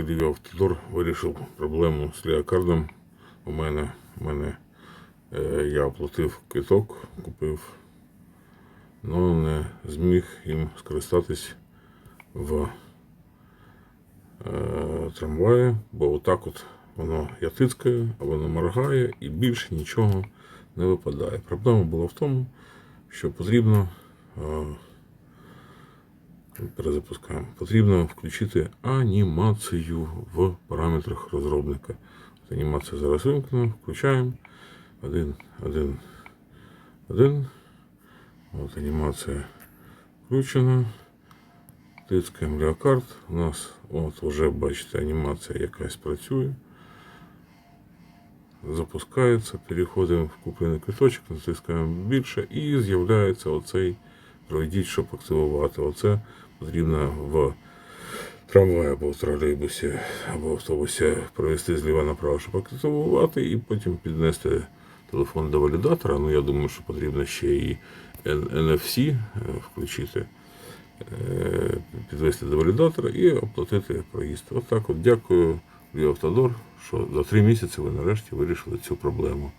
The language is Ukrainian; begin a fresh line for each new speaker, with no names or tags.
Львів Автодор вирішив проблему з леокардом. У мене, у мене е, я оплатив квиток, купив, але не зміг їм скористатись в е, трамваї, бо отак от воно я а воно моргає і більше нічого не випадає. Проблема була в тому, що потрібно. Е, перезапускаємо. Потрібно включити анімацію в параметрах розробника. От Анімація зараз вимкнена, включаємо. Один, один, один. От анімація включена. Тискаємо леокарт. У нас от вже бачите, анімація якась працює. Запускається, переходимо в куплений квиточок, натискаємо більше і з'являється оцей пройдіть, щоб активувати. Оце потрібно в трамваї або в тролейбусі або в автобусі провести зліва направо, щоб активувати, і потім піднести телефон до валідатора. Ну, я думаю, що потрібно ще і NFC е, включити, е, підвести до валідатора і оплатити проїзд. Отак от, дякую, Львів Автодор, що за три місяці ви нарешті вирішили цю проблему.